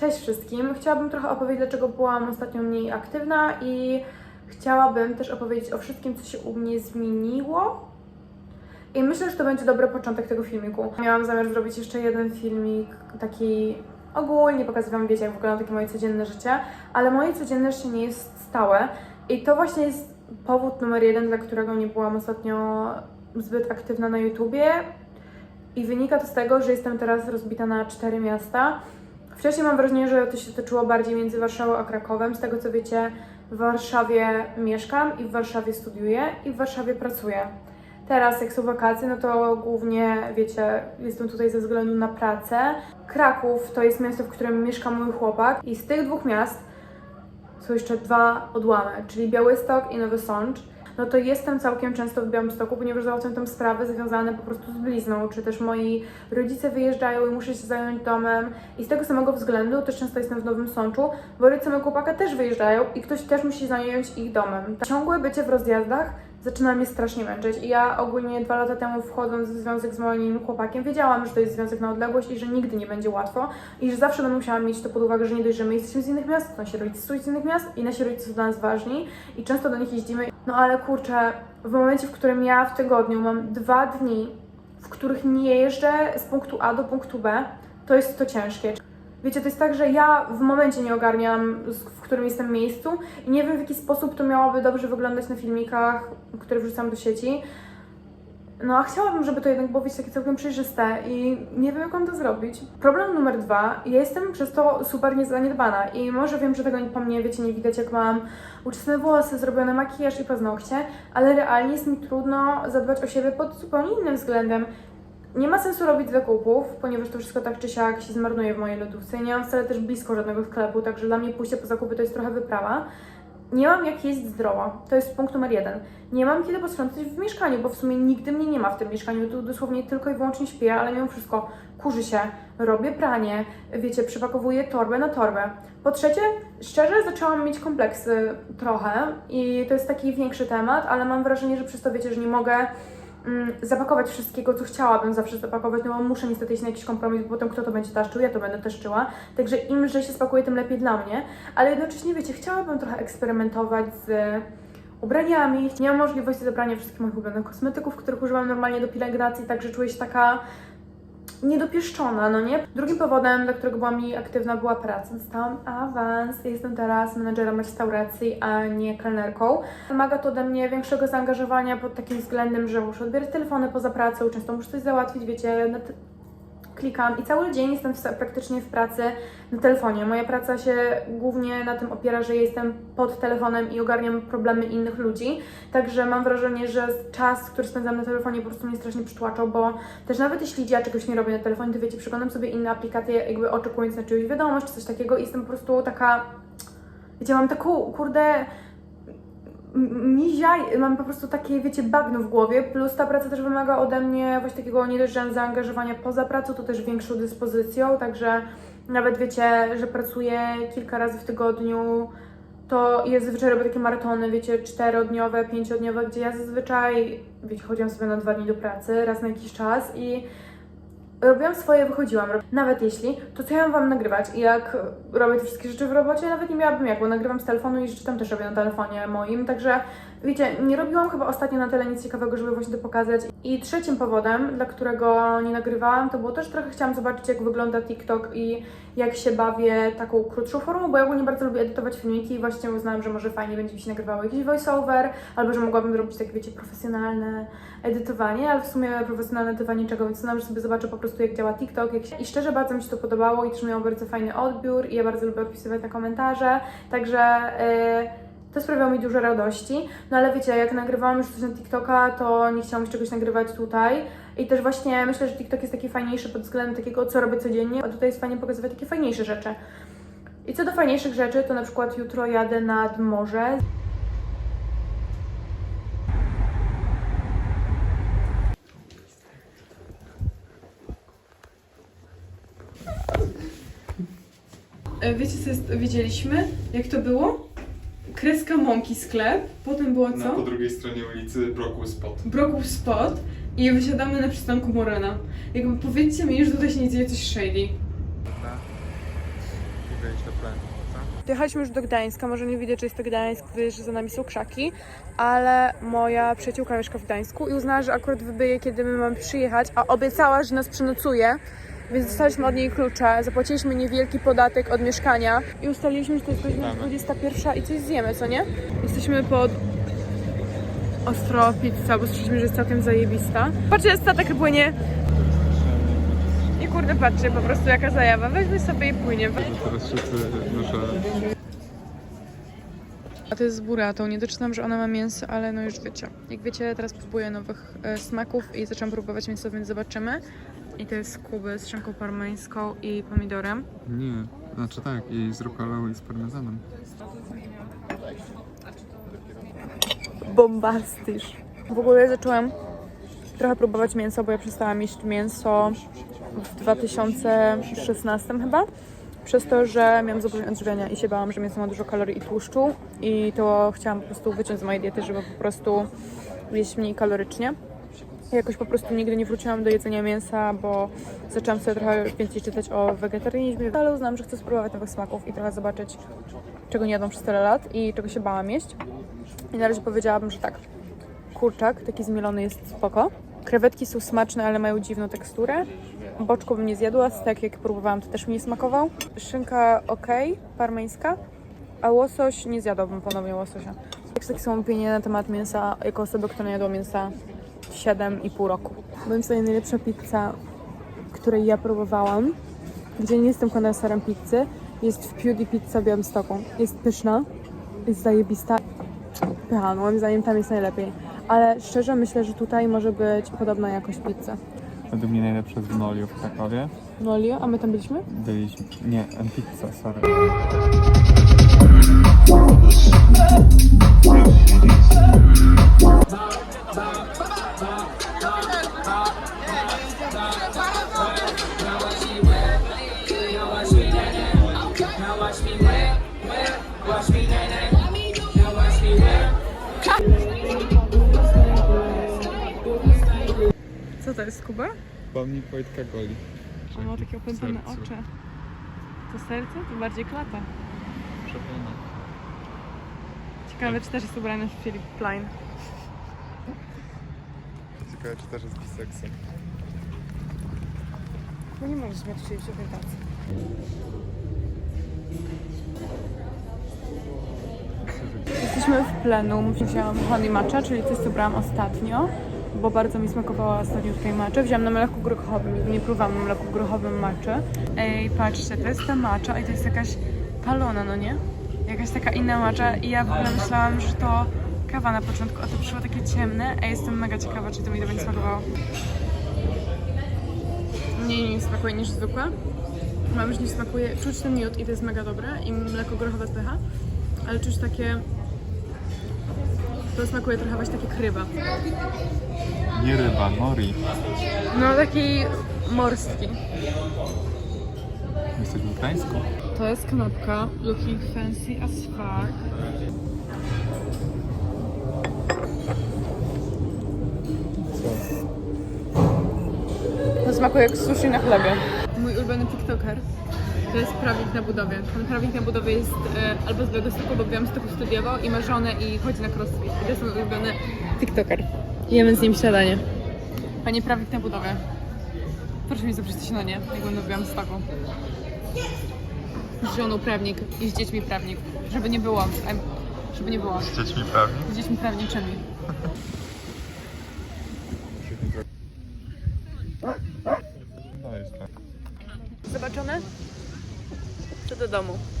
Cześć wszystkim. Chciałabym trochę opowiedzieć, dlaczego byłam ostatnio mniej aktywna i chciałabym też opowiedzieć o wszystkim, co się u mnie zmieniło. I myślę, że to będzie dobry początek tego filmiku. Miałam zamiar zrobić jeszcze jeden filmik, taki ogólnie pokazać Wam, wiecie, jak wygląda takie moje codzienne życie, ale moje codzienne życie nie jest stałe i to właśnie jest powód numer jeden, dla którego nie byłam ostatnio zbyt aktywna na YouTubie i wynika to z tego, że jestem teraz rozbita na cztery miasta. Wcześniej mam wrażenie, że to się toczyło bardziej między Warszawą a Krakowem. Z tego co wiecie, w Warszawie mieszkam i w Warszawie studiuję i w Warszawie pracuję. Teraz, jak są wakacje, no to głównie, wiecie, jestem tutaj ze względu na pracę. Kraków to jest miasto, w którym mieszka mój chłopak i z tych dwóch miast są jeszcze dwa odłamy, czyli Białystok i Nowy Sącz. No to jestem całkiem często w Białymstoku, ponieważ załatwiam tam sprawy związane po prostu z blizną, czy też moi rodzice wyjeżdżają i muszę się zająć domem. I z tego samego względu też często jestem w Nowym Sączu, bo rodzice mojego chłopaka też wyjeżdżają i ktoś też musi zająć ich domem. Ciągłe bycie w rozjazdach zaczyna mnie strasznie męczyć. I ja ogólnie dwa lata temu wchodząc w związek z moim chłopakiem wiedziałam, że to jest związek na odległość i że nigdy nie będzie łatwo i że zawsze będę musiała mieć to pod uwagę, że nie dość, że my jesteśmy z innych miast, to nasi rodzice są z innych miast i nasi rodzice są dla nas ważni i często do nich jeździmy. No ale kurczę, w momencie, w którym ja w tygodniu mam dwa dni, w których nie jeżdżę z punktu A do punktu B, to jest to ciężkie. Wiecie, to jest tak, że ja w momencie nie ogarniam, w którym jestem miejscu i nie wiem, w jaki sposób to miałoby dobrze wyglądać na filmikach, które wrzucam do sieci. No a chciałabym, żeby to jednak było wiecie, takie całkiem przejrzyste i nie wiem, jak mam to zrobić. Problem numer dwa, ja jestem przez to super niezaniedbana i może wiem, że tego po mnie, wiecie, nie widać, jak mam uczesane włosy, zrobiony makijaż i paznokcie, ale realnie jest mi trudno zadbać o siebie pod zupełnie innym względem. Nie ma sensu robić zakupów, ponieważ to wszystko tak czy siak się zmarnuje w mojej lodówce. Nie mam wcale też blisko żadnego sklepu, także dla mnie pójście po zakupy to jest trochę wyprawa. Nie mam jak jeść zdrowo. To jest punkt numer jeden. Nie mam kiedy posprzątać w mieszkaniu, bo w sumie nigdy mnie nie ma w tym mieszkaniu. Tu dosłownie tylko i wyłącznie śpię, ale mimo wszystko kurzy się, robię pranie, wiecie, przypakowuję torbę na torbę. Po trzecie, szczerze zaczęłam mieć kompleksy trochę i to jest taki większy temat, ale mam wrażenie, że przez to wiecie, że nie mogę zapakować wszystkiego, co chciałabym zawsze zapakować, no bo muszę niestety iść na jakiś kompromis, bo potem kto to będzie taszczył, ja to będę taszczyła. Także im lżej się spakuje, tym lepiej dla mnie. Ale jednocześnie, wiecie, chciałabym trochę eksperymentować z ubraniami. Nie mam możliwości zebrania wszystkich moich ulubionych kosmetyków, których używam normalnie do pielęgnacji, także czuję się taka niedopieszczona, no nie? Drugim powodem, dla którego byłam mniej aktywna, była praca. Dostałam awans jestem teraz menedżerem restauracji, a nie kelnerką. Wymaga to ode mnie większego zaangażowania pod takim względem, że muszę odbierać telefony poza pracą, często muszę coś załatwić, wiecie, klikam i cały dzień jestem w, praktycznie w pracy na telefonie. Moja praca się głównie na tym opiera, że jestem pod telefonem i ogarniam problemy innych ludzi, także mam wrażenie, że czas, który spędzam na telefonie po prostu mnie strasznie przytłaczał, bo też nawet jeśli ja czegoś nie robię na telefonie, to wiecie, przeglądam sobie inne aplikacje, jakby oczekując na czyjąś wiadomość czy coś takiego i jestem po prostu taka, wiecie, mam taką, kurde, m- miziaj, mam po prostu takie, wiecie, bagno w głowie, plus ta praca też wymaga ode mnie właśnie takiego nie dość, że zaangażowania poza pracą, to też większą dyspozycją, także nawet wiecie, że pracuję kilka razy w tygodniu, to ja zazwyczaj robię takie maratony, wiecie, czterodniowe, pięciodniowe, gdzie ja zazwyczaj, wiecie, chodziłam sobie na dwa dni do pracy, raz na jakiś czas i robiłam swoje, wychodziłam. Nawet jeśli, to co ja mam Wam nagrywać? I jak robię te wszystkie rzeczy w robocie, nawet nie miałabym jak, bo nagrywam z telefonu i rzeczy tam też robię na telefonie moim, także wiecie, nie robiłam chyba ostatnio na tyle nic ciekawego, żeby właśnie to pokazać. I trzecim powodem, dla którego nie nagrywałam, to było też trochę chciałam zobaczyć, jak wygląda TikTok i jak się bawię taką krótszą formą, bo ja ogólnie bardzo lubię edytować filmiki i właśnie uznałam, że może fajnie będzie mi się nagrywało jakiś voiceover, albo że mogłabym zrobić takie, wiecie, profesjonalne edytowanie, ale w sumie profesjonalne edytowanie czego, więc uznałam, że sobie zobaczę po prostu, jak działa TikTok. Jak się... I szczerze bardzo mi się to podobało i też miało bardzo fajny odbiór i ja bardzo lubię odpisywać na komentarze, także... Yy... To sprawiało mi dużo radości. No ale wiecie, jak nagrywałam już coś na TikToka, to nie chciałam już czegoś nagrywać tutaj. I też właśnie myślę, że TikTok jest taki fajniejszy pod względem takiego, co robię codziennie, a tutaj jest fajnie pokazywać takie fajniejsze rzeczy. I co do fajniejszych rzeczy, to na przykład jutro jadę nad morze. E, Wiecie, co jest, widzieliśmy? Jak to było? Kreska mąki sklep, potem było Na co? po drugiej stronie ulicy Brockwood Spot. Broków spot i wysiadamy na przystanku Morena. Jakby powiedzcie mi, że tutaj się nie dzieje coś shady. wejść do planu? Dojechaliśmy już do Gdańska, może nie widać, że jest to Gdańsk, gdyż za nami są krzaki, ale moja przyjaciółka mieszka w Gdańsku i uznała, że akurat wybyje, kiedy my mamy przyjechać, a obiecała, że nas przenocuje, więc dostaliśmy od niej klucze, zapłaciliśmy niewielki podatek od mieszkania i ustaliliśmy, że to jest godzina 21 i coś zjemy, co nie? Jesteśmy pod Ostro Pizza, bo słyszeliśmy, że jest całkiem zajebista. Patrzcie, statek płynie. I kurde, patrzcie, po prostu jaka zajawa. Weźmy sobie i płynie. Teraz wszyscy noszę A to jest z buratą. Nie doczytam, że ona ma mięso, ale no już wiecie. Jak wiecie, teraz próbuję nowych e, smaków i zaczęłam próbować mięso, więc zobaczymy. I to jest z Kuby z szynką parmeńską i pomidorem. Nie, znaczy tak, i z rukolą i z parmezanem. Bombastysz. W ogóle zaczęłam trochę próbować mięso, bo ja przestałam jeść mięso w 2016 chyba. Przez to, że miałam zaburzenia odżywiania i się bałam, że mięso ma dużo kalorii i tłuszczu i to chciałam po prostu wyciąć z mojej diety, żeby po prostu jeść mniej kalorycznie. Jakoś po prostu nigdy nie wróciłam do jedzenia mięsa, bo zaczęłam sobie trochę więcej czytać o wegetarianizmie, ale uznałam, że chcę spróbować nowych smaków i trochę zobaczyć, czego nie jadłam przez tyle lat i czego się bałam jeść. I na razie powiedziałabym, że tak. Kurczak taki zmielony jest spoko. Krewetki są smaczne, ale mają dziwną teksturę. Boczku bym nie zjadła, stek jak próbowałam to też mi nie smakował. Szynka ok, parmeńska, a łosoś nie zjadłabym ponownie łososia. Jak takie są opinie na temat mięsa jako osoby, która nie jadła mięsa 7,5 roku. Moim zdaniem najlepsza pizza, której ja próbowałam, gdzie nie jestem kondenserem pizzy, jest w Pewdie Pizza w Białymstoku. Jest pyszna, jest zajebista. Pycha, no moim zdaniem tam jest najlepiej. Ale szczerze myślę, że tutaj może być podobna jakość pizzy. Według mnie najlepsze z Nolio w Krakowie. No Lio, a my tam byliśmy? Byliśmy, nie, pizza, sorry. Jest, Kuba? Pomnik Wojtka Goli. On ma takie opętane Sercu. oczy. To serce? To bardziej klata. Przepiękne. Ciekawe, czy też jest ubrany w Philip Plein. Ciekawe, czy też jest biseksem. No nie możesz mieć czyjejś orientacji. Jesteśmy w plenum. Wzięłam honey matcha, czyli coś, co brałam ostatnio, bo bardzo mi smakowała ostatnio tutaj matcha. Wziąłam na mleku grochowym, nigdy nie próbowałam na mleku grochowym matcha. Ej, patrzcie, to jest ta matcha i to jest jakaś palona, no nie? Jakaś taka inna matcha i ja w ogóle myślałam, że to kawa na początku, a to przyszło takie ciemne, a jestem mega ciekawa, czy to mi to będzie smakowało. Mniej mi smakuje niż zwykłe. Mam już nie smakuje, czuć ten miód i to jest mega dobre i mleko grochowe pycha, ale czuć takie, to smakuje trochę właśnie takie kryba. Nie ryba, nori. No taki morski. Jesteś w Gdańsku? To jest kanapka looking fancy as fuck. To smakuje jak sushi na chlebie. Mój ulubiony TikToker to jest prawnik na budowie. Ten prawnik na budowie jest e, albo z Białegostoku, bo w Białymstoku studiował i ma żonę i chodzi na crossfit. I to jest mój ulubiony TikToker. Jemy z nim śniadanie. Panie prawnik na budowie. Proszę mi zaprosić na nie, jak będę w Białymstoku. Z żoną prawnik i z dziećmi prawnik. Żeby nie było. em, Żeby nie było. Z dziećmi prawni? Z dziećmi prawniczymi. Do.